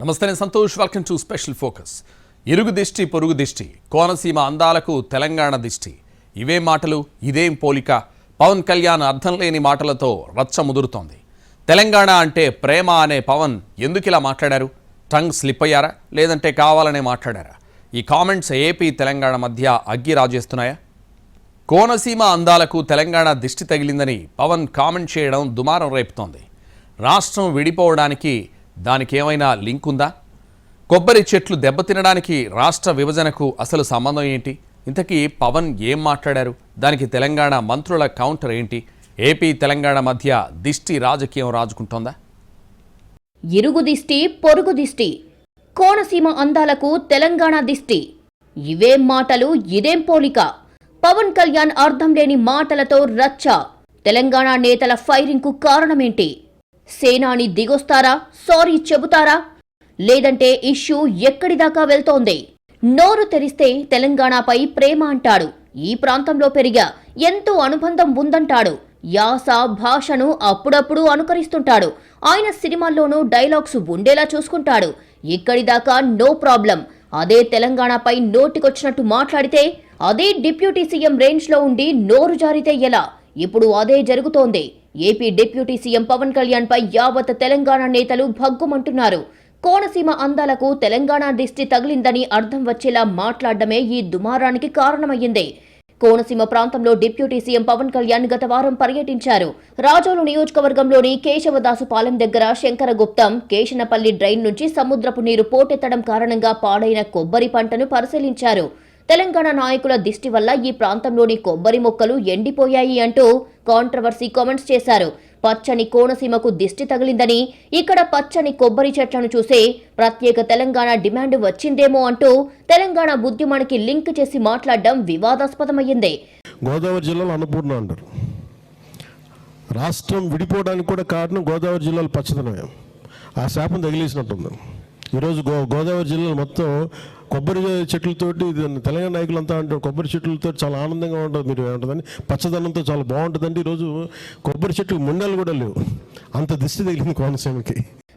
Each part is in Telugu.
నమస్తే నేను Santosh. Welcome to special focus ఇరుగు దిష్టి పొరుగు దిష్టి కోనసీమ అందాలకు తెలంగాణ దిష్టి. ఇవే మాటలు ఇదేం పోలిక. పవన్ కళ్యాణ్ అర్థం లేని మాటలతో రచ్చ ముదురుతోంది. తెలంగాణ అంటే ప్రేమ అనే పవన్ ఎందుకు ఇలా మాట్లాడారు? టంగ్ స్లిప్ అయ్యారా? లేదంటే కావాలనే మాట్లాడారా? ఈ కామెంట్స్ ఏపీ తెలంగాణ మధ్య అగ్గి రాజేస్తున్నాయా? కోనసీమ అందాలకు తెలంగాణ దిష్టి తగిలిందని పవన్ కామెంట్ చేయడం దుమారం రేపుతోంది. రాష్ట్రం విడిపోవడానికి దానికి ఏమైనా లింక్ ఉందా కొబ్బరి చెట్లు దెబ్బతినడానికి రాష్ట్ర విభజనకు అసలు సంబంధం ఏంటి? ఇంతకీ పవన్ ఏం మాట్లాడారు? దానికి తెలంగాణ మంత్రుల కౌంటర్ ఏంటి? ఏపీ తెలంగాణ మధ్య దిష్టి రాజకీయం రాజుకుంటోందా? ఇరుగు దిష్టి పొరుగు దిష్టి. కోనసీమ అందాలకు తెలంగాణ దిష్టి. ఇవేం మాటలు ఇదేం పోలిక? పవన్ కళ్యాణ్ అర్థం లేని మాటలతో రచ్చ. తెలంగాణ నేతల ఫైరింగ్కు కారణమేంటి? సేనాని దిగొస్తారా? సారీ చెబుతారా? లేదంటే ఇష్యూ ఎక్కడిదాకా వెళ్తోంది? నోరు తెరిస్తే తెలంగాణపై ప్రేమ అంటాడు. ఈ ప్రాంతంలో పెరిగా ఎంతో అనుబంధం ఉందంటాడు. యాస భాషను అప్పుడప్పుడు అనుకరిస్తుంటాడు. ఆయన సినిమాల్లోనూ డైలాగ్స్ ఉండేలా చూసుకుంటాడు. ఇక్కడిదాకా నో ప్రాబ్లం. అదే తెలంగాణపై నోటికొచ్చినట్టు మాట్లాడితే అదే డిప్యూటీ సీఎం రేంజ్లో ఉండి నోరు జారితే ఎలా? ఇప్పుడు అదే జరుగుతోంది. AP deputy CM Pawan Kalyan పై యావత్ తెలంగాణ నేతలు భగ్గుమంటున్నారు. కోనసీమ అందాలకు తెలంగాణ దిష్టి తగిలిందని అర్థం వచ్చేలా మాట్లాడడమే ఈ దుమారానికి కారణమయ్యింది. కోనసీమ ప్రాంతంలో డిప్యూటీ సీఎం పవన్ కళ్యాణ్ గత వారం పర్యటించారు. రాజోలు నియోజకవర్గంలోని కేశవదాసుపాలెం దగ్గర శంకరగుప్తం కేశనపల్లి డ్రైన్ నుంచి సముద్రపు నీరు పోటెత్తడం కారణంగా పాడైన కొబ్బరి పంటను పరిశీలించారు. తెలంగాణ నాయకుల దిష్టి వల్ల ఈ ప్రాంతంలోని కొబ్బరి మొక్కలు ఎండిపోయాయి అంటూ కాంట్రవర్సీ కామెంట్స్ చేశారు. పచ్చని కోనసీమకు దిష్టి తగిలిందని ఇక్కడ పచ్చని కొబ్బరి చెట్లను చూసే ప్రత్యేక తెలంగాణ డిమాండ్ వచ్చిందేమో అంటూ తెలంగాణ ఉద్యమానికి లింక్ చేసి మాట్లాడడం వివాదాస్పదమయ్యింది. గోదావరి జిల్లాలో అన్నపూర్ణ అంటారు. రాష్ట్రం విడిపోవడానికి కూడా కారణం గోదావరి జిల్లాలో పచ్చదనమే. ఆ శాపం తగిలేసినట్టుంది. ఈరోజు గో గోదావరి జిల్లాలో మొత్తం కొబ్బరి చెట్లతోటి ఇది తెలంగాణ నాయకులంతా అంటారు కొబ్బరి చెట్లతో చాలా ఆనందంగా ఉంటుంది మీరు ఏమంటుందని పచ్చదనంతో చాలా బాగుంటుందండి. ఈరోజు కొబ్బరి చెట్లు ముండలు కూడా లేవు. అంత దిష్టి తగిలింది కోనసీమకి.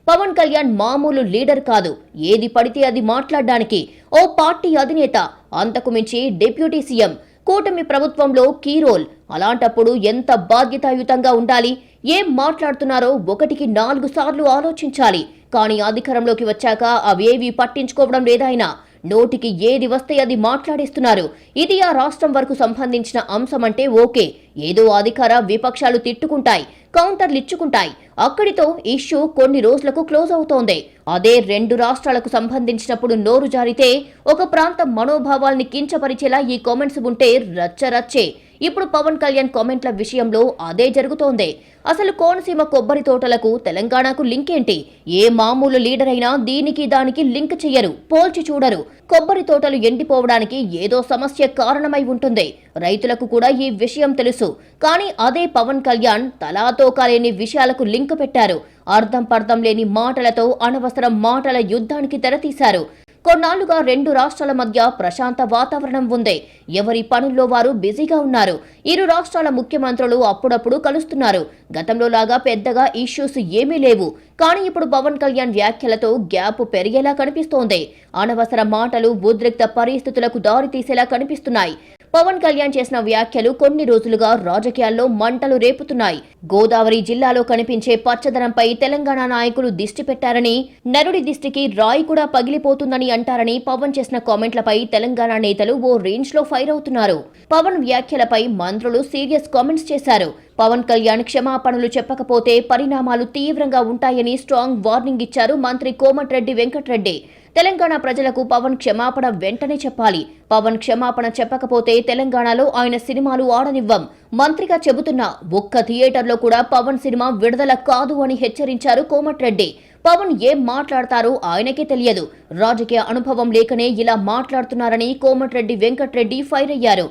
పవన్ కళ్యాణ్ మామూలు లీడర్ కాదు. ఏది పడితే అది మాట్లాడడానికి ఓ పార్టీ అధినేత అంతకు మించి డిప్యూటీ సీఎం కూటమి ప్రభుత్వంలో కీ రోల్. అలాంటప్పుడు ఎంత బాధ్యతాయుతంగా ఉండాలి? ఏం మాట్లాడుతున్నారో ఒకటికి నాలుగు సార్లు ఆలోచించాలి. కానీ అధికారంలోకి వచ్చాక అవేవి పట్టించుకోవడం లేదాయన. నోటికి ఏది వస్తే అది మాట్లాడేస్తున్నారు. ఇది ఆ రాష్ట్రం వరకు సంబంధించిన అంశం అంటే ఓకే. ఏదో అధికార విపక్షాలు తిట్టుకుంటాయి కౌంటర్లు ఇచ్చుకుంటాయి. అక్కడితో ఇష్యూ కొన్ని రోజులకు క్లోజ్ అవుతోంది. అదే రెండు రాష్ట్రాలకు సంబంధించినప్పుడు నోరు జారితే ఒక ప్రాంతం మనోభావాల్ని కించపరిచేలా ఈ కామెంట్స్ ఉంటే రచ్చరచ్చే ఇప్పుడు పవన్ కళ్యాణ్ కామెంట్ల విషయంలో అదే జరుగుతోంది. అసలు కోనసీమ కొబ్బరి తోటలకు తెలంగాణకు లింక్ ఏంటి? ఏ మామూలు లీడర్ అయినా దీనికి దానికి లింక్ చెయ్యరు పోల్చి చూడరు. కొబ్బరి తోటలు ఎండిపోవడానికి ఏదో సమస్య కారణమై ఉంటుంది. రైతులకు కూడా ఈ విషయం తెలుసు. కానీ అదే పవన్ కళ్యాణ్ తలాతోకాలేని విషయాలకు లింక్ పెట్టారు. అర్థం పర్థం లేని మాటలతో అనవసరం మాటల యుద్ధానికి తెరతీశారు. కొన్నాళ్ళుగా రెండు రాష్ట్రాల మధ్య ప్రశాంత వాతావరణం ఉంది. ఎవరి పనుల్లో వారు బిజీగా ఉన్నారు. ఇరు రాష్ట్రాల ముఖ్యమంత్రులు అప్పుడప్పుడు కలుస్తున్నారు. గతంలో లాగా పెద్దగా ఇష్యూస్ ఏమీ లేవు. కానీ ఇప్పుడు పవన్ కళ్యాణ్ వ్యాఖ్యలతో గ్యాప్ పెరిగేలా కనిపిస్తోంది. అనవసర మాటలు ఉద్రిక్త పరిస్థితులకు దారితీసేలా కనిపిస్తున్నాయి. పవన్ కళ్యాణ్ చేసిన వ్యాఖ్యలు కొన్ని రోజులుగా రాజకీయాల్లో మంటలు రేపుతున్నాయి. గోదావరి జిల్లాలో కనిపించే పచ్చదనంపై తెలంగాణ నాయకులు దిష్టి పెట్టారని నరుడి దిష్టికి రాయి కూడా పగిలిపోతుందని అంటారని పవన్ చేసిన కామెంట్లపై తెలంగాణ నేతలు ఓ రేంజ్లో ఫైర్ అవుతున్నారు. పవన్ వ్యాఖ్యలపై మంత్రులు సీరియస్ కామెంట్స్ చేశారు. పవన్ కళ్యాణ్ క్షమాపణలు చెప్పకపోతే పరిణామాలు తీవ్రంగా ఉంటాయని స్ట్రాంగ్ వార్నింగ్ ఇచ్చారు మంత్రి కోమటిరెడ్డి వెంకటరెడ్డి. తెలంగాణ ప్రజలకు పవన్ క్షమాపణ వెంటనే చెప్పాలి. పవన్ క్షమాపణ చెప్పకపోతే తెలంగాణలో ఆయన సినిమాలు ఆడనివ్వం. మంత్రిగా చెబుతున్నా ఒక్క థియేటర్లో కూడా పవన్ సినిమా విడుదల కాదు అని హెచ్చరించారు కోమటిరెడ్డి. పవన్ ఏం మాట్లాడతారో ఆయనకే తెలియదు. రాజకీయ అనుభవం లేకనే ఇలా మాట్లాడుతున్నారని కోమటిరెడ్డి వెంకట్రెడ్డి ఫైర్ అయ్యారు.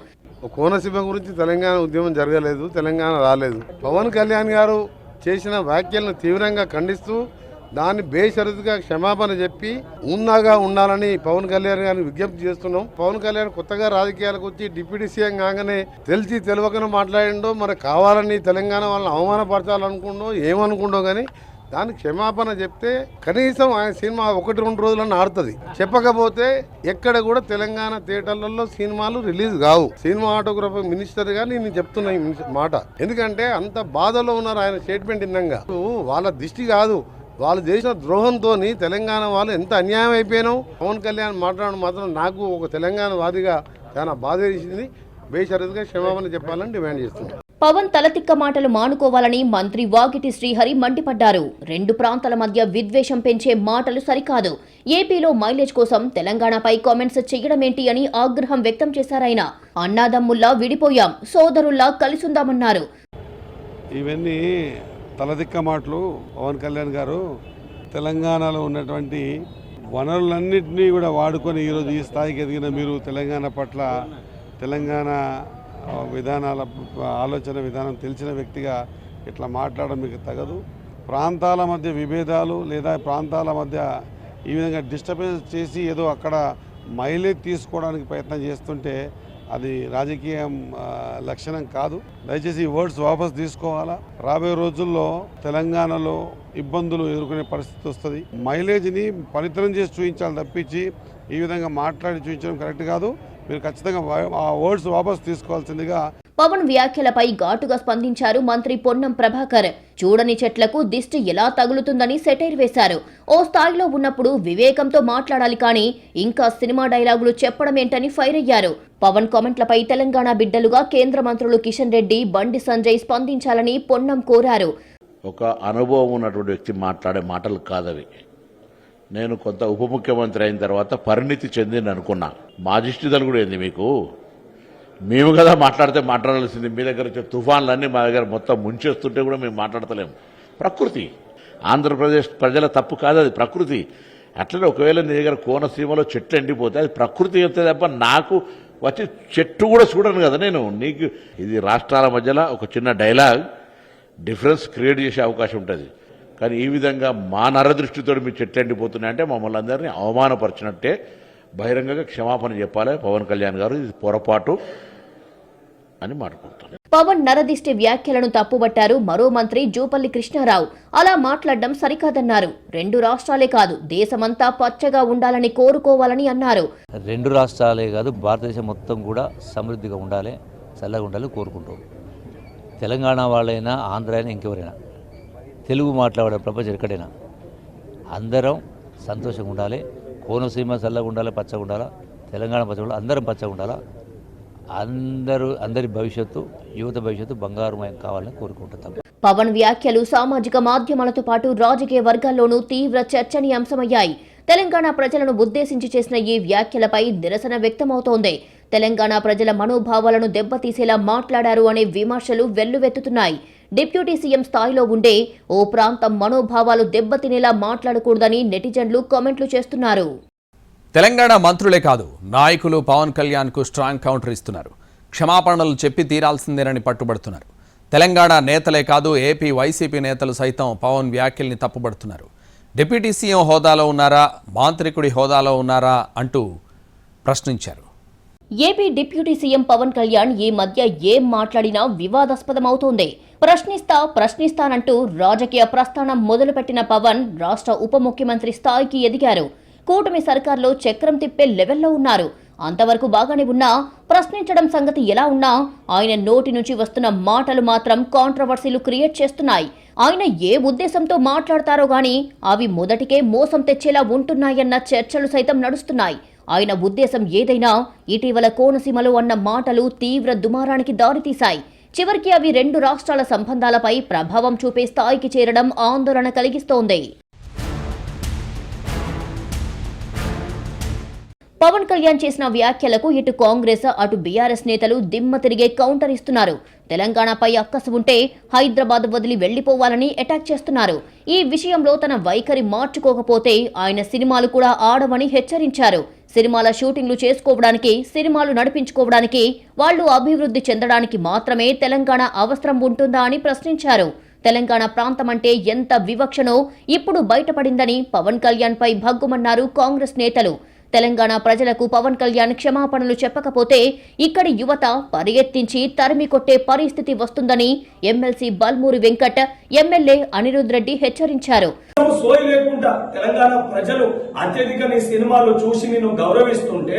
కోనసీమ గురించి తెలంగాణ ఉద్యమం జరగలేదు తెలంగాణ రాలేదు. పవన్ కళ్యాణ్ గారు చేసిన వ్యాఖ్యలను తీవ్రంగా ఖండిస్తూ దాన్ని బేషరతుగా క్షమాపణ చెప్పి ఉన్నాగా ఉండాలని పవన్ కళ్యాణ్ గారిని విజ్ఞప్తి చేస్తున్నాం. పవన్ కళ్యాణ్ కొత్తగా రాజకీయాలకు వచ్చి డిప్యూటీ సీఎం కాగానే తెలిసి తెలియకనే మాట్లాడిండో మరి కావాలని తెలంగాణ వాళ్ళని అవమానపరచాలనుకుండో ఏమనుకుండో కానీ దానికి క్షమాపణ చెప్తే కనీసం ఆయన సినిమా ఒకటి రెండు రోజులన్నా ఆడుతుంది. చెప్పకపోతే ఎక్కడ కూడా తెలంగాణ థియేటర్లలో సినిమాలు రిలీజ్ కావు. సినిమాటోగ్రఫీ మినిస్టర్ మినిస్టర్గా నేను చెప్తున్నా మాట. ఎందుకంటే అంత బాధలో ఉన్నారు ఆయన స్టేట్మెంట్ ఇన్నంగా. వాళ్ళ దిష్టి కాదు. వాళ్ళు చేసిన ద్రోహంతో తెలంగాణ వాళ్ళు ఎంత అన్యాయం అయిపోయినావు? పవన్ కళ్యాణ్ మాట్లాడడం మాత్రం నాకు ఒక తెలంగాణ వాదిగా చాలా బాధ వేసింది. బేషరతుగా క్షమాపణ చెప్పాలని డిమాండ్ చేస్తున్నాను పవన్ తలతిక్క మాటలు మానుకోవాలని మంత్రి వాగిటి శ్రీహరి మండిపడ్డారు. రెండు ప్రాంతాల మధ్య విద్వేషం పెంచే మాటలు సరికాదు. ఏపీలో మైలేజ్ కోసం తెలంగాణపై కామెంట్స్ చేయడమేంటి అని ఆగ్రహం వ్యక్తం చేశారాయన అన్నాదమ్ముల్లా విడిపోయాం సోదరుల్లా కలిసుందామన్నారు. ఇవన్నీ తలదిక్క మాటలు పవన్ కళ్యాణ్ గారు తెలంగాణలో ఉన్నటువంటి వనరులన్నింటినీ కూడా వాడుకొని ఈరోజు ఈ స్థాయికి ఎదిగిన మీరు తెలంగాణ పట్ల తెలంగాణ విధానాల ఆలోచన విధానం తెలిసిన వ్యక్తిగా ఇట్లా మాట్లాడడం మీకు తగదు. ప్రాంతాల మధ్య విభేదాలు లేదా ప్రాంతాల మధ్య ఈ విధంగా డిస్టర్బెన్స్ చేసి ఏదో అక్కడ మైలేజ్ తీసుకోవడానికి ప్రయత్నం చేస్తుంటే అది రాజకీయం లక్షణం కాదు. దయచేసి ఈ వర్డ్స్ వాపస్ తీసుకోవాలా? రాబోయే రోజుల్లో తెలంగాణలో ఇబ్బందులు ఎదుర్కొనే పరిస్థితి వస్తుంది. మైలేజ్ని పనితనం చేసి చూపించాలి తప్పించి ఈ విధంగా మాట్లాడి చూపించడం కరెక్ట్ కాదు. మీరు ఖచ్చితంగా ఆ వర్డ్స్ వాపస్ తీసుకోవాల్సిందిగా పవన్ వ్యాఖ్యలపై ఘాటుగా స్పందించారు మంత్రి పొన్నం ప్రభాకర్. చూడని చెట్లకు దిష్టి ఎలా తగులుతుందని సెటైర్ వేశారు. ఓ స్థాయిలో ఉన్నప్పుడు వివేకంతో మాట్లాడాలి కానీ ఇంకా సినిమా డైలాగులు చెప్పడమేంటని ఫైర్ అయ్యారు. పవన్ కామెంట్లపై తెలంగాణ బిడ్డలుగా కేంద్ర మంత్రులు కిషన్ రెడ్డి బండి సంజయ్ స్పందించాలని పొన్నం కోరారు. ఒక అనుభవం ఉన్నటువంటి వ్యక్తి మాట్లాడే మాటలు కాదవి. నేను కొంత ఉప ముఖ్యమంత్రి అయిన తర్వాత పరిణితి చెందింది అనుకున్నా. మా దిష్టిదలు కూడా ఏంది మీకు? మేము కదా మాట్లాడితే మాట్లాడాల్సింది. మీ దగ్గర వచ్చే తుఫాన్లన్నీ మా దగ్గర మొత్తం ముంచేస్తుంటే కూడా మేము మాట్లాడతలేము. ప్రకృతి. ఆంధ్రప్రదేశ్ ప్రజల తప్పు కాదు అది ప్రకృతి. అట్లనే ఒకవేళ నీ దగ్గర కోనసీమలో చెట్లు ఎండిపోతే అది ప్రకృతి చెప్తే తప్ప నాకు వచ్చి చెట్టు కూడా చూడను కదా నేను. నీకు ఇది రాష్ట్రాల మధ్యలో ఒక చిన్న డైలాగ్. డిఫరెన్స్ క్రియేట్ చేసే అవకాశం ఉంటుంది. కానీ ఈ విధంగా మా నరదృష్టితో మీ చెట్లు ఎండిపోతున్నాయంటే మమ్మల్ని అందరినీ అవమానపరిచినట్టే బహిరంగంగా క్షమాపణ చెప్పాలి. పవన్ కళ్యాణ్ గారు ఇది పొరపాటు. అని మాట్లాడుకుంటాను పవన్ నరదిష్టి వ్యాఖ్యలను తప్పుబట్టారు మరో మంత్రి జూపల్లి కృష్ణారావు. అలా మాట్లాడడం సరికాదన్నారు. రెండు రాష్ట్రాలే కాదు దేశమంతా పచ్చగా ఉండాలని కోరుకోవాలని అన్నారు. రెండు రాష్ట్రాలే కాదు భారతదేశం మొత్తం కూడా సమృద్ధిగా ఉండాలి చల్లగా ఉండాలి కోరుకుంటాం. తెలంగాణ వాళ్ళైనా ఆంధ్ర అయినా ఇంకెవరైనా తెలుగు మాట్లాడే ప్రపంచం ఎక్కడైనా అందరం సంతోషంగా ఉండాలి కోనసీమ చల్లగా ఉండాలి పచ్చగా ఉండాలా తెలంగాణ పచ్చగా ఉండాలి అందరం పచ్చగా ఉండాలా అందరూ అందరి భవిష్యత్తు యువత భవిష్యత్తు బంగారుమయం కావాలని కోరుకుంటున్నాం పవన్ వ్యాఖ్యలు సామాజిక మాధ్యమాలతో పాటు రాజకీయ వర్గాల్లోనూ తీవ్ర చర్చనీయాంశమయ్యాయి. తెలంగాణ ప్రజలను ఉద్దేశించి చేసిన ఈ వ్యాఖ్యలపై నిరసన వ్యక్తమవుతోంది. తెలంగాణ ప్రజల మనోభావాలను దెబ్బతీసేలా మాట్లాడారు అనే విమర్శలు వెల్లువెత్తుతున్నాయి. డిప్యూటీ సీఎం స్థాయిలో ఉండే ఓ ప్రాంతం మనోభావాలు దెబ్బతినేలా మాట్లాడకూడదని నెటిజన్లు కామెంట్లు చేస్తున్నారు. తెలంగాణ మంత్రులే కాదు నాయకులు పవన్ కళ్యాణ్కు స్ట్రాంగ్ కౌంటర్ ఇస్తున్నారు. క్షమాపణలు చెప్పి తీరాల్సిందేనని పట్టుబడుతున్నారు. తెలంగాణ నేతలే కాదు ఏపీ వైసీపీ నేతలు సైతం పవన్ వ్యాఖ్యల్ని తప్పుబడుతున్నారు. డిప్యూటీ సీఎం హోదాలో ఉన్నారా మాంత్రికుడి హోదాలో ఉన్నారా అంటూ ప్రశ్నించారు. AP deputy CM Pawan Kalyan ఈ మధ్య ఏం మాట్లాడినా వివాదాస్పదమవుతోంది. ప్రశ్నిస్తా ప్రశ్నిస్తానంటూ రాజకీయ ప్రస్థానం మొదలుపెట్టిన పవన్ రాష్ట్ర ఉప ముఖ్యమంత్రి స్థాయికి ఎదిగారు. కూటమి సర్కార్లో చక్రం తిప్పే లెవెల్లో ఉన్నారు. అంతవరకు బాగానే ఉన్నా ప్రశ్నించడం సంగతి ఎలా ఉన్నా ఆయన నోటి నుంచి వస్తున్న మాటలు మాత్రం కాంట్రవర్సీలు క్రియేట్ చేస్తున్నాయి. ఆయన ఏ ఉద్దేశంతో మాట్లాడతారో గాని అవి మొదటికే మోసం తెచ్చేలా ఉంటున్నాయన్న చర్చలు సైతం నడుస్తున్నాయి. ఆయన ఉద్దేశం ఏదైనా ఇటీవల కోనసీమలో అన్న మాటలు తీవ్ర దుమారానికి దారితీశాయి. చివరికి అవి రెండు రాష్ట్రాల సంబంధాలపై ప్రభావం చూపే స్థాయికి చేరడం ఆందోళన కలిగిస్తోంది. పవన్ కళ్యాణ్ చేసిన వ్యాఖ్యలకు ఇటు కాంగ్రెస్ అటు బీఆర్ఎస్ నేతలు దిమ్మ తిరిగే కౌంటర్ ఇస్తున్నారు. తెలంగాణపై అక్కసు ఉంటే హైదరాబాద్ వదిలి వెళ్ళిపోవాలని అటాక్ చేస్తున్నారు. ఈ విషయంలో తన వైఖరి మార్చుకోకపోతే ఆయన సినిమాలు కూడా ఆడవని హెచ్చరించారు. సినిమాల షూటింగ్లు చేసుకోవడానికి సినిమాలు నడిపించుకోవడానికి వాళ్ళు అభివృద్ధి చెందడానికి మాత్రమే తెలంగాణ అవసరం ఉంటుందా అని ప్రశ్నించారు. తెలంగాణ ప్రాంతం అంటే ఎంత వివక్షనో ఇప్పుడు బయటపడిందని పవన్ కళ్యాణ్ పై భగ్గుమన్నారు కాంగ్రెస్ నేతలు. తెలంగాణ ప్రజలకు పవన్ కళ్యాణ్ క్షమాపణలు చెప్పకపోతే ఇక్కడి యువత పరిగెత్తించి తరిమి కొట్టే పరిస్థితి వస్తుందని ఎమ్మెల్సీ బల్మూరి వెంకట్ ఎమ్మెల్యే అనిరుద్ రెడ్డి హెచ్చరించారు. సోయి లేకుండా తెలంగాణ ప్రజలు అత్యధిక నీ సినిమాలు చూసి నేను గౌరవిస్తుంటే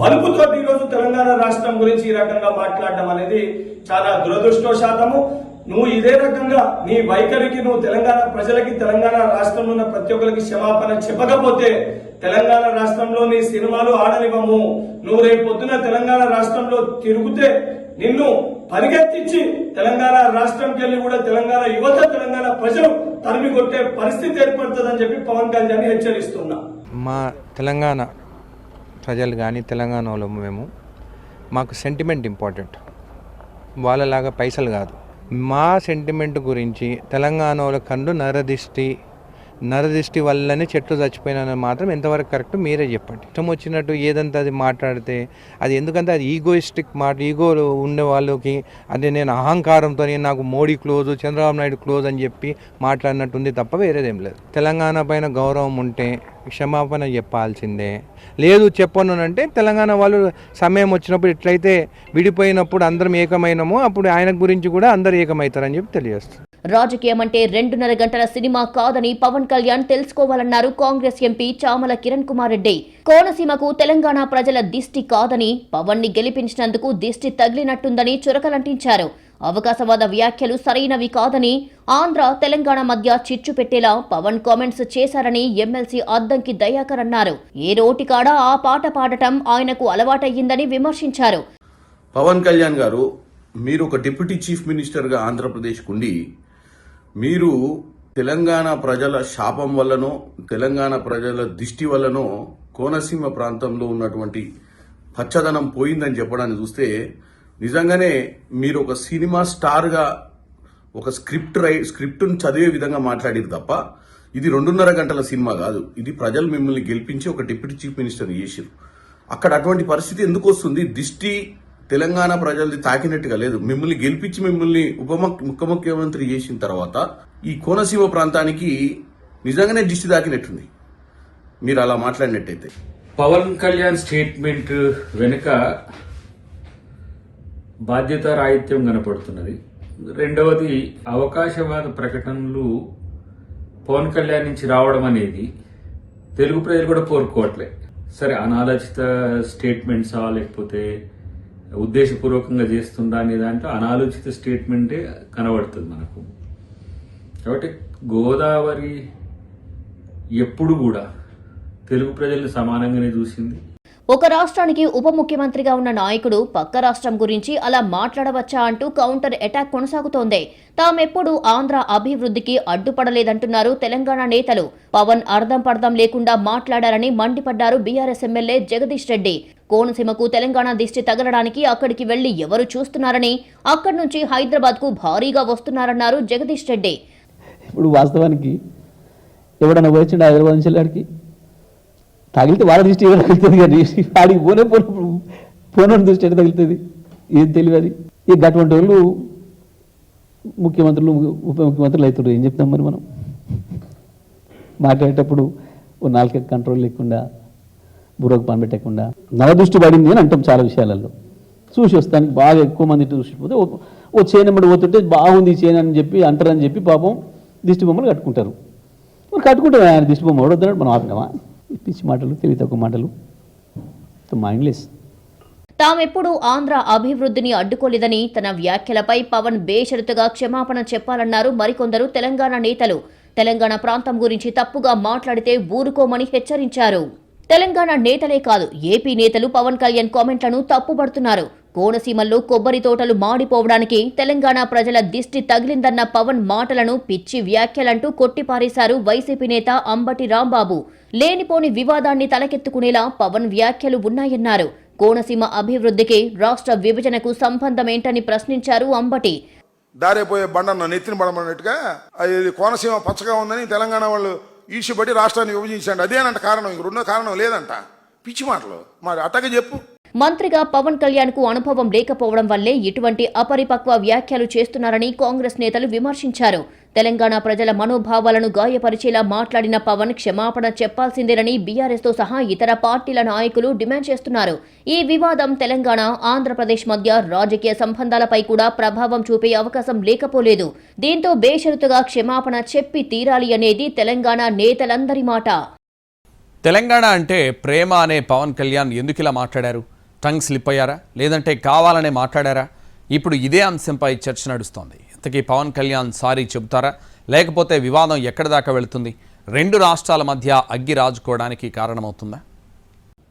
బలుపుతో ఈరోజు తెలంగాణ రాష్ట్రం గురించి ఈ రకంగా మాట్లాడడం అనేది చాలా దురదృష్టవశాతము. నువ్వు ఇదే రకంగా నీ వైఖరికి నువ్వు తెలంగాణ ప్రజలకి తెలంగాణ రాష్ట్రంలో ఉన్న ప్రతి ఒక్కరికి క్షమాపణ చెప్పకపోతే తెలంగాణ రాష్ట్రంలో నీ సినిమాలు ఆడనివ్వము. నువ్వు రేపు పొద్దున తెలంగాణ రాష్ట్రంలో తిరుగుతే నిన్ను పరిగెత్తించి తెలంగాణ రాష్ట్రంకి వెళ్ళి కూడా తెలంగాణ యువత తెలంగాణ ప్రజలు తరిమి కొట్టే పరిస్థితి ఏర్పడుతుందని చెప్పి పవన్ కళ్యాణ్ హెచ్చరిస్తున్నా. మా తెలంగాణ ప్రజలు కానీ తెలంగాణలో మేము మాకు సెంటిమెంట్ ఇంపార్టెంట్ వాళ్ళలాగా పైసలు కాదు. మా సెంటిమెంట్ గురించి తెలంగాణలో కండు నరదిష్టి నరదిష్టి వల్లనే చెట్లు చచ్చిపోయినా మాత్రం ఎంతవరకు కరెక్ట్ మీరే చెప్పండి. ఇష్టం వచ్చినట్టు ఏదంతా అది మాట్లాడితే అది ఎందుకంటే అది ఈగోయిస్టిక్ మాట ఈగో ఉండే వాళ్ళకి అది నేను అహంకారంతో నాకు మోడీ క్లోజ్ చంద్రబాబు నాయుడు క్లోజ్ అని చెప్పి మాట్లాడినట్టుంది తప్ప వేరేదేం లేదు. తెలంగాణ పైన గౌరవం ఉంటే క్షమాపణ చెప్పాల్సిందే. లేదు చెప్పను అంటే తెలంగాణ వాళ్ళు సమయం వచ్చినప్పుడు ఎట్లయితే విడిపోయినప్పుడు అందరం ఏకమైనమో అప్పుడు ఆయన గురించి కూడా అందరు ఏకమవుతారని చెప్పి తెలియజేస్తుంది రాజకీయం అంటే రెండున్నర గంటల సినిమా కాదని పవన్ కళ్యాణ్ తెలుసుకోవాలన్నారు కాంగ్రెస్ ఎంపీ చామల కిరణ్ కుమార్ రెడ్డి. కోనసీమకు తెలంగాణ ప్రజల దిష్టి కాదని పవన్ని గెలిపించినందుకు దిష్టి తగిలినట్టుందని చురకలంటించారు. అవకాశవాద వ్యాఖ్యలు సరైనవి కాదని ఆంధ్ర తెలంగాణ మధ్య చిచ్చు పెట్టేలా పవన్ కామెంట్స్ చేశారని ఎమ్మెల్సీ అద్దంకి దయాకర్ అన్నారు. ఏ రోటికాడ ఆ పాట పాడటం ఆయనకు అలవాటయ్యిందని విమర్శించారు. పవన్ కళ్యాణ్ గారు మీరు ఒక డిప్యూటీ చీఫ్ మినిస్టర్గా ఆంధ్రప్రదేశ్కుండి మీరు తెలంగాణ ప్రజల శాపం వల్లనో తెలంగాణ ప్రజల దిష్టి వల్లనో కోనసీమ ప్రాంతంలో ఉన్నటువంటి పచ్చదనం పోయిందని చెప్పడాన్ని చూస్తే నిజంగానే మీరు ఒక సినిమా స్టార్గా ఒక స్క్రిప్ట్ రై స్క్రిప్ట్ను చదివే విధంగా మాట్లాడారు తప్ప ఇది రెండున్నర గంటల సినిమా కాదు. ఇది ప్రజలు మిమ్మల్ని గెలిపించి ఒక డిప్యూటీ చీఫ్ మినిస్టర్ చేసారు. అక్కడ అటువంటి పరిస్థితి ఎందుకు వస్తుంది? దిష్టి తెలంగాణ ప్రజల్ని తాకినట్టుగా లేదు. మిమ్మల్ని గెలిపించి మిమ్మల్ని ఉప ముఖ్య ముఖ్యమంత్రి చేసిన తర్వాత ఈ కోనసీమ ప్రాంతానికి నిజంగానే దిష్టి తాకినట్టుంది. మీరు అలా మాట్లాడినట్టయితే. పవన్ కళ్యాణ్ స్టేట్మెంట్ వెనుక బాధ్యత రాహిత్యం కనపడుతున్నది. రెండవది అవకాశవాద ప్రకటనలు పవన్ కళ్యాణ్ నుంచి రావడం అనేది తెలుగు ప్రజలు కూడా కోరుకోవట్లే. సరే అనాలోచిత స్టేట్మెంట్సా లేకపోతే ఉద్దేశపూర్వకంగా చేస్తుందా అనే దాంట్లో అనాలోచిత స్టేట్మెంటే కనబడుతుంది మనకు. కాబట్టి గోదావరి ఎప్పుడు కూడా తెలుగు ప్రజల్ని సమానంగానే చూసింది. ఒక రాష్ట్రానికి ఉప ముఖ్యమంత్రిగా ఉన్న నాయకుడు పక్క రాష్ట్రం గురించి అలా మాట్లాడవచ్చా అంటూ కౌంటర్ అటాక్ కొనసాగుతోంది. తామెప్పుడు ఆంధ్ర అభివృద్ధికి అడ్డుపడలేదంటున్నారు తెలంగాణ నేతలు. పవన్ అర్థం పర్థం లేకుండా మాట్లాడారని మండిపడ్డారు బీఆర్ఎస్ ఎమ్మెల్యే జగదీష్ రెడ్డి. కోనసీమకు తెలంగాణ దిష్టి తగలడానికి అక్కడికి వెళ్ళి ఎవరు చూస్తున్నారని అక్కడి నుంచి హైదరాబాద్కు భారీగా వస్తున్నారన్నారు జగదీష్ రెడ్డి. ఇప్పుడు వాస్తవానికి ఎవడన్నా వచ్చిండు హైదరాబాద్ నుంచి తగిలితే వాళ్ళ దృష్టి ఎవరు తగులుతుంది కానీ వాడికి పోనే పోనప్పుడు పోనోని దృష్టి ఎక్కడ తగులుతుంది? ఏం తెలియదు ఇక అటువంటి వాళ్ళు ముఖ్యమంత్రులు ఉప ముఖ్యమంత్రులు అవుతారు ఏం చెప్తాం మరి మనం? మాట్లాడేటప్పుడు ఓ నాలుక కంట్రోల్ లేకుండా బుర్రకు పని పెట్టకుండా నవ దృష్టి పడింది అని అంటాం చాలా విషయాలలో. చూసి వస్తానికి బాగా ఎక్కువ మంది దృష్టి పోతే ఓ- ఓ చేనమ్మడి పోతుంటే బాగుంది చేను అని చెప్పి అంటారని చెప్పి పాపం దిష్టి బొమ్మలు కట్టుకుంటారు. మరి కట్టుకుంటారు ఆయన దిష్టి బొమ్మ ఎవడొద్దన్నాడు మనం ఆపినామా? పిచ్చి మాటలు తెలివితక్కువ మాటలు. మైండ్లెస్ తామెప్పుడు ఆంధ్ర అభివృద్ధిని అడ్డుకోలేదని తన వ్యాఖ్యలపై పవన్ బేషరతుగా క్షమాపణ చెప్పాలన్నారు మరికొందరు తెలంగాణ నేతలు. తెలంగాణ ప్రాంతం గురించి తప్పుగా మాట్లాడితే ఊరుకోమని హెచ్చరించారు. తెలంగాణ నేతలే కాదు ఏపీ నేతలు పవన్ కళ్యాణ్ కామెంట్లను తప్పుపడుతున్నారు కోనసీమల్లో కొబ్బరి తోటలు మాడిపోవడానికి తెలంగాణ ప్రజల దిష్టి తగిలిందన్న పవన్ మాటలను పిచ్చి వ్యాఖ్యలంటూ కొట్టిపారేశారు వైసీపీ నేత అంబటి రాంబాబు. లేనిపోని వివాదాన్ని తలకెత్తుకునేలా పవన్ వ్యాఖ్యలు ఉన్నాయన్నారు. కోనసీమ అభివృద్ధికి రాష్ట్ర విభజనకు సంబంధమేంటని ప్రశ్నించారు అంబటి. దారిపోయే బండన్న నెత్తిన బడమన్నట్టుగా అది కోనసీమ పచ్చగా ఉందని తెలంగాణ వాళ్ళు ఈడ్చిపట్టి రాష్ట్రాన్ని విభజించండి అదేనంట కారణం ఇంక రెండో కారణం లేదంట. పిచ్చి మాటలు. మరి అట్టగా చెప్పు. మంత్రిగా పవన్ కళ్యాణ్కు అనుభవం లేకపోవడం వల్లే ఇటువంటి అపరిపక్వ వ్యాఖ్యలు చేస్తున్నారని కాంగ్రెస్ నేతలు విమర్శించారు. తెలంగాణ ప్రజల మనోభావాలను గాయపరిచేలా మాట్లాడిన పవన్ క్షమాపణ చెప్పాల్సిందేనని బీఆర్ఎస్తో సహా ఇతర పార్టీల నాయకులు డిమాండ్ చేస్తున్నారు. ఈ వివాదం తెలంగాణ ఆంధ్రప్రదేశ్ మధ్య రాజకీయ సంబంధాలపై కూడా ప్రభావం చూపే అవకాశం లేకపోలేదు. దీంతో బేషరతుగా క్షమాపణ చెప్పి తీరాలి అనేది తెలంగాణ నేతలందరి మాట. తెలంగాణ అంటే ప్రేమ అనే పవన్ కళ్యాణ్ ఎందుకు ఇలా మాట్లాడారు? టంగ్ స్లిప్ అయ్యారా? లేదంటే కావాలనే మాట్లాడారా? ఇప్పుడు ఇదే అంశంపై చర్చ నడుస్తోంది. ఇంతకీ పవన్ కళ్యాణ్ సారీ చెబుతారా? లేకపోతే వివాదం ఎక్కడి దాకా వెళుతుంది? రెండు రాష్ట్రాల మధ్య అగ్గి రాజుకోవడానికి కారణమవుతుందా?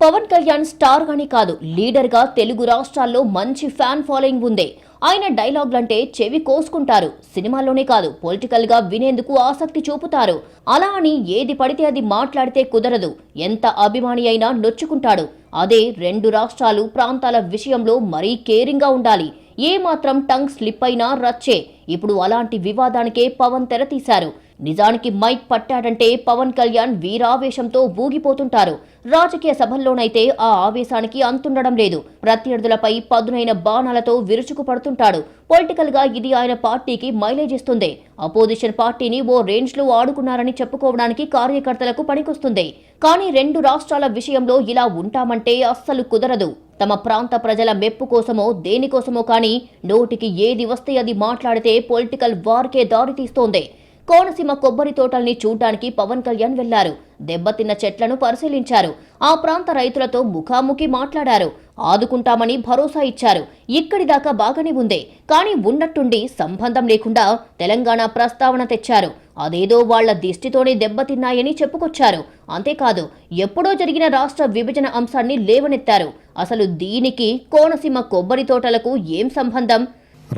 పవన్ కళ్యాణ్ స్టార్ గానే కాదు లీడర్గా తెలుగు రాష్ట్రాల్లో మంచి ఫ్యాన్ ఫాలోయింగ్ ఉంది. ఆయన డైలాగ్లంటే చెవి కోసుకుంటారు. సినిమాల్లోనే కాదు పొలిటికల్గా వినేందుకు ఆసక్తి చూపుతారు. అలా అని ఏది పడితే అది మాట్లాడితే కుదరదు. ఎంత అభిమాని అయినా నొచ్చుకుంటాడు. అదే రెండు రాష్ట్రాలు ప్రాంతాల విషయంలో మరీ కేరింగ్గా ఉండాలి. ఏ మాత్రం టంగ్ స్లిప్ అయినా రచ్చే. ఇప్పుడు అలాంటి వివాదానికే పవన్ తెరతీశారు. నిజానికి మైక్ పట్టాడంటే పవన్ కళ్యాణ్ వీరావేశంతో ఊగిపోతుంటారు. రాజకీయ సభల్లోనైతే ఆ ఆవేశానికి అంతుండడం లేదు. ప్రత్యర్థులపై పదునైన బాణాలతో విరుచుకు పడుతుంటాడు పొలిటికల్గా ఇది ఆయన పార్టీకి మైలేజ్ ఇస్తుంది. అపోజిషన్ పార్టీని ఓ రేంజ్లో ఆడుకున్నారని చెప్పుకోవడానికి కార్యకర్తలకు పనికొస్తుంది. కానీ రెండు రాష్ట్రాల విషయంలో ఇలా ఉంటామంటే అస్సలు కుదరదు. తమ ప్రాంత ప్రజల మెప్పు కోసమో దేనికోసమో కానీ నోటికి ఏది వస్తే అది మాట్లాడితే పొలిటికల్ వార్కే దారితీస్తోంది కోనసీమ కొబ్బరి తోటల్ని చూడ్డానికి పవన్ కళ్యాణ్ వెళ్ళారు. దెబ్బతిన్న చెట్లను పరిశీలించారు. ఆ ప్రాంత రైతులతో ముఖాముఖి మాట్లాడారు. ఆదుకుంటామని భరోసా ఇచ్చారు. ఇక్కడి దాకా బాగానే ఉంది. కానీ ఉన్నట్టుండి సంబంధం లేకుండా తెలంగాణ ప్రస్తావన తెచ్చారు. అదేదో వాళ్ళ దిష్టితోనే దెబ్బతిన్నాయని చెప్పుకొచ్చారు. అంతేకాదు ఎప్పుడో జరిగిన రాష్ట్ర విభజన అంశాన్ని లేవనెత్తారు. అసలు దీనికి కోనసీమ కొబ్బరి తోటలకు ఏం సంబంధం?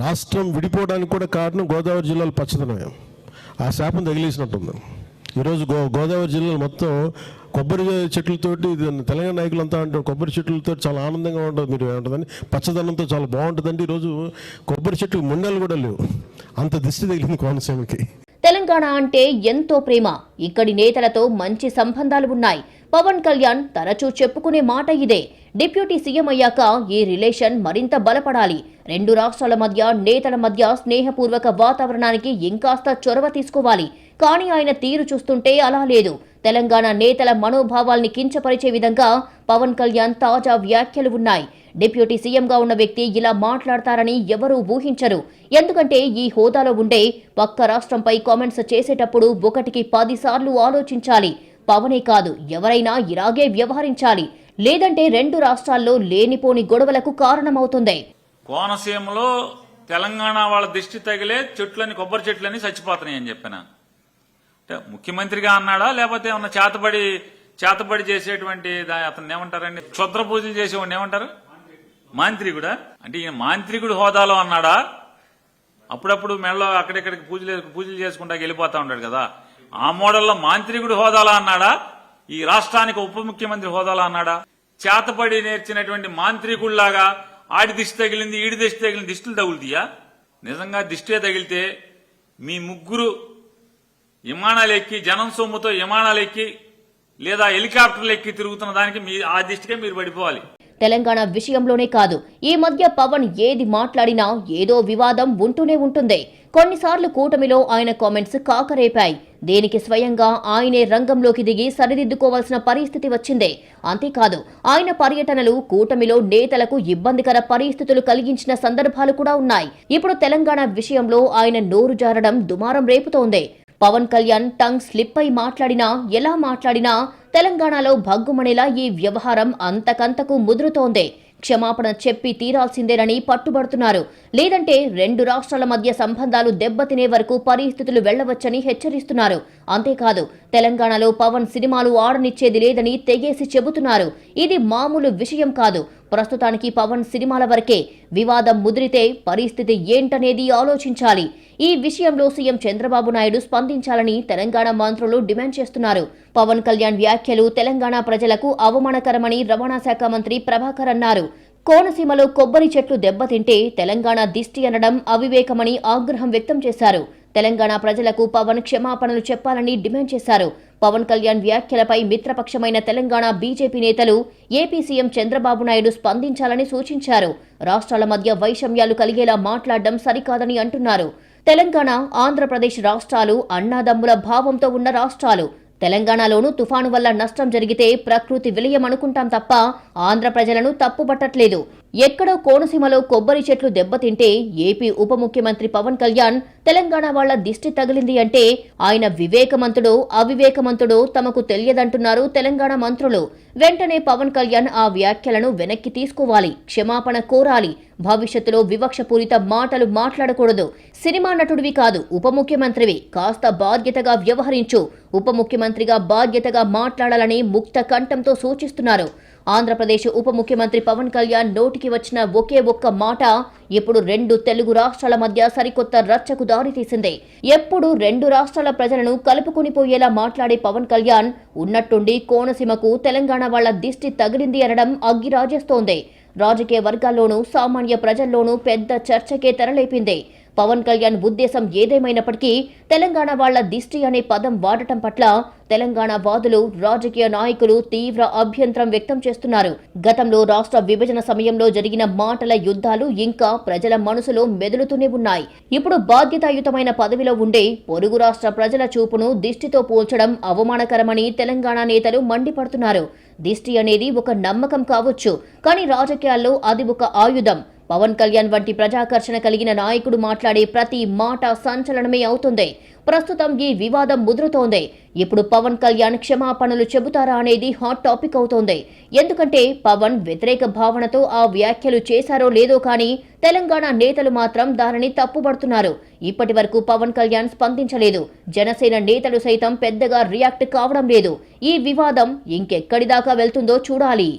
రాష్ట్రం విడిపోవడానికి కూడా కారణం గోదావరి జిల్లాలో పచ్చదనమే ఆ శాపం తగిలేసినట్టుంది. ఈరోజు గో గోదావరి జిల్లాలో మొత్తం కొబ్బరి చెట్లతోటి ఇది తెలంగాణ నాయకులంతా అంటారు కొబ్బరి చెట్లతో చాలా ఆనందంగా ఉంటుంది మీరు ఏమంటుందని పచ్చదనంతో చాలా బాగుంటుందండి. ఈరోజు కొబ్బరి చెట్లు ముండలు కూడా లేవు. అంత దిష్టి తగిలింది కోనసీమకి. తెలంగాణ అంటే ఎంతో ప్రేమ. ఇక్కడి నేతలతో మంచి సంబంధాలు ఉన్నాయి. పవన్ కళ్యాణ్ తరచూ చెప్పుకునే మాట ఇదే. డిప్యూటీ సీఎం అయ్యాక ఈ రిలేషన్ మరింత బలపడాలి. రెండు రాష్ట్రాల మధ్య నేతల మధ్య స్నేహపూర్వక వాతావరణానికి ఇంకాస్త చొరవ తీసుకోవాలి. కానీ ఆయన తీరు చూస్తుంటే అలా లేదు. తెలంగాణ నేతల మనోభావాల్ని కించపరిచే విధంగా పవన్ కళ్యాణ్ తాజా వ్యాఖ్యలు ఉన్నాయి. డిప్యూటీ సీఎంగా ఉన్న వ్యక్తి ఇలా మాట్లాడతారని ఎవరూ ఊహించరు. ఎందుకంటే ఈ హోదాలో ఉండే పక్క రాష్ట్రంపై కామెంట్స్ చేసేటప్పుడు ఒకటికి పదిసార్లు ఆలోచించాలి. పవనే కాదు ఎవరైనా ఇలాగే వ్యవహరించాలి. లేదంటే రెండు రాష్ట్రాల్లో లేనిపోని గొడవలకు కారణమవుతుంది. కోనసీమలో తెలంగాణ వాళ్ళ దిష్టి తగిలే చెట్లని కొబ్బరి చెట్లని చచ్చిపోతున్నాయి అని చెప్పిన. అంటే ముఖ్యమంత్రిగా అన్నాడా? లేకపోతే ఏమన్నా చేతబడి చేతబడి చేసేటువంటి అతను ఏమంటారండి? క్షుద్ర పూజలు చేసేవాడిని ఏమంటారు? మాంత్రికుడా? అంటే ఈయన మాంత్రికుడు హోదాలో అన్నాడా? అప్పుడప్పుడు మెడలో అక్కడిక్కడికి పూజలు పూజలు చేసుకుంటా వెళ్ళిపోతా ఉంటాడు కదా. ఆ మోడల్లో మాంత్రికుడు హోదాలో అన్నాడా? ఈ రాష్ట్రానికి ఉప ముఖ్యమంత్రి హోదాలో అన్నాడా? చేతపడి నేర్చినటువంటి మాంత్రికుల్లాగా ఆడి దిష్టి తగిలింది ఈడి దిష్టి తగిలింది దిష్టిలు తగులుతీయా? నిజంగా దిష్టే తగిలితే మీ ముగ్గురు విమానాలు ఎక్కి జనం సొమ్ముతో విమానాలు ఎక్కి లేదా హెలికాప్టర్లు ఎక్కి తిరుగుతున్న దానికి మీ ఆ దిష్టికే మీరు పడిపోవాలి. తెలంగాణ విషయంలోనే కాదు. ఈ మధ్య పవన్ ఏది మాట్లాడినా ఏదో వివాదం ఉంటూనే ఉంటుంది. కొన్నిసార్లు కూటమిలో ఆయన కామెంట్స్ కాకరేపాయి. దీనికి స్వయంగా ఆయనే రంగంలోకి దిగి సరిదిద్దుకోవాల్సిన పరిస్థితి వచ్చిందే. అంతేకాదు ఆయన పర్యటనలు కూటమిలో నేతలకు ఇబ్బందికర పరిస్థితులు కలిగించిన సందర్భాలు కూడా ఉన్నాయి. ఇప్పుడు తెలంగాణ విషయంలో ఆయన నోరు జారడం దుమారం రేపుతోంది. పవన్ కళ్యాణ్ టంగ్ స్లిప్ అయి మాట్లాడినా ఎలా మాట్లాడినా తెలంగాణలో భగ్గుమణిలా ఈ వ్యవహారం అంతకంతకు ముదురుతోంది. క్షమాపణ చెప్పి తీరాల్సిందేనని పట్టుబడుతున్నారు. లేదంటే రెండు రాష్ట్రాల మధ్య సంబంధాలు దెబ్బతినే వరకు పరిస్థితులు వెళ్ళవచ్చని హెచ్చరిస్తున్నారు. అంతేకాదు తెలంగాణలో పవన్ సినిమాలు ఆడనిచ్చేది లేదని తెగేసి చెబుతున్నారు. ఇది మామూలు విషయం కాదు. ప్రస్తుతానికి పవన్ సినిమాల వరకే వివాదం ముదిరితే పరిస్థితి ఏంటనేది ఆలోచించాలి. ఈ విషయంలో సీఎం చంద్రబాబు నాయుడు స్పందించాలని తెలంగాణ మంత్రులు డిమాండ్ చేస్తున్నారు. పవన్ కళ్యాణ్ వ్యాఖ్యలు తెలంగాణ ప్రజలకు అవమానకరమని రవాణా శాఖ మంత్రి ప్రభాకర్ అన్నారు. కోనసీమలో కొబ్బరి చెట్లు దెబ్బతింటే తెలంగాణ దిష్టి అనడం అవివేకమని ఆగ్రహం వ్యక్తం చేశారు. తెలంగాణ ప్రజలకు పవన్ క్షమాపణలు చెప్పాలని డిమాండ్ చేశారు. పవన్ కళ్యాణ్ వ్యాఖ్యలపై మిత్రపక్షమైన తెలంగాణ బీజేపీ నేతలు ఏపీ సీఎం చంద్రబాబు నాయుడు స్పందించాలని సూచించారు. రాష్ట్రాల మధ్య వైషమ్యాలు కలిగేలా మాట్లాడడం సరికాదని అంటున్నారు. తెలంగాణ ఆంధ్రప్రదేశ్ రాష్ట్రాలు అన్నాదమ్ముల భావంతో ఉన్న రాష్ట్రాలు తెలంగాణలోనూ తుఫాను వల్ల నష్టం జరిగితే ప్రకృతి విలయం అనుకుంటాం తప్ప ఆంధ్ర ప్రజలను తప్పుపట్టట్లేదు. ఎక్కడో కోనసీమలో కొబ్బరి చెట్లు దెబ్బతింటే ఏపీ ఉప ముఖ్యమంత్రి పవన్ కళ్యాణ్ తెలంగాణ వాళ్ళ దిష్టి తగిలింది అంటే ఆయన వివేకమంతుడో అవివేకమంతుడో తమకు తెలియదంటున్నారు తెలంగాణ మంత్రులు. వెంటనే పవన్ కళ్యాణ్ ఆ వ్యాఖ్యలను వెనక్కి తీసుకోవాలి క్షమాపణ కోరాలి. భవిష్యత్తులో వివక్షపూరిత మాటలు మాట్లాడకూడదు. సినిమా నటుడివి కాదు ఉప ముఖ్యమంత్రివి. కాస్త బాధ్యతగా వ్యవహరించు ఉప ముఖ్యమంత్రిగా బాధ్యతగా మాట్లాడాలని ముక్త కంఠంతో సూచిస్తున్నారు. ఆంధ్రప్రదేశ్ ఉప ముఖ్యమంత్రి పవన్ కళ్యాణ్ నోటికి వచ్చిన ఒకే ఒక్క మాట ఇప్పుడు రెండు తెలుగు రాష్ట్రాల మధ్య సరికొత్త రచ్చకు దారితీసింది. ఎప్పుడు రెండు రాష్ట్రాల ప్రజలను కలుపుకొని పోయేలా మాట్లాడే పవన్ కళ్యాణ్ ఉన్నట్టుండి కోనసీమకు తెలంగాణ వాళ్ళ దిష్టి తగిలింది అనడం అగ్గిరాజేస్తోంది. రాజకీయ వర్గాల్లోనూ సామాన్య ప్రజల్లోనూ పెద్ద చర్చకే తెరలేపింది. పవన్ కళ్యాణ్ ఉద్దేశం ఏదేమైనప్పటికీ తెలంగాణ వాళ్ళ దిష్టి అనే పదం వాడటం పట్ల తెలంగాణ వాదులు రాజకీయ నాయకులు తీవ్ర అభ్యంతరం వ్యక్తం చేస్తున్నారు. గతంలో రాష్ట్ర విభజన సమయంలో జరిగిన మాటల యుద్ధాలు ఇంకా ప్రజల మనసులో మెదులుతూనే ఉన్నాయి. ఇప్పుడు బాధ్యతాయుతమైన పదవిలో ఉండే పొరుగు రాష్ట్ర ప్రజల చూపును దిష్టితో పోల్చడం అవమానకరమని తెలంగాణ నేతలు మండిపడుతున్నారు. దిష్టి అనేది ఒక నమ్మకం కావచ్చు కానీ రాజకీయాల్లో అది ఒక ఆయుధం. పవన్ కళ్యాణ్ వంటి ప్రజాకర్షణ కలిగిన నాయకుడు మాట్లాడే ప్రతి మాట సంచలనమే అవుతుంది. ప్రస్తుతం ఈ వివాదం ముదురుతోంది. ఇప్పుడు పవన్ కళ్యాణ్ క్షమాపణలు చెబుతారా అనేది హాట్ టాపిక్ అవుతోంది. ఎందుకంటే పవన్ వ్యతిరేక భావనతో ఆ వ్యాఖ్యలు చేశారో లేదో కానీ తెలంగాణ నేతలు మాత్రం దానిని తప్పుపడుతున్నారు ఇప్పటి వరకు పవన్ కళ్యాణ్ స్పందించలేదు. జనసేన నేతలు సైతం పెద్దగా రియాక్ట్ కావడం లేదు. ఈ వివాదం ఇంకెక్కడి దాకా వెళ్తుందో చూడాలి.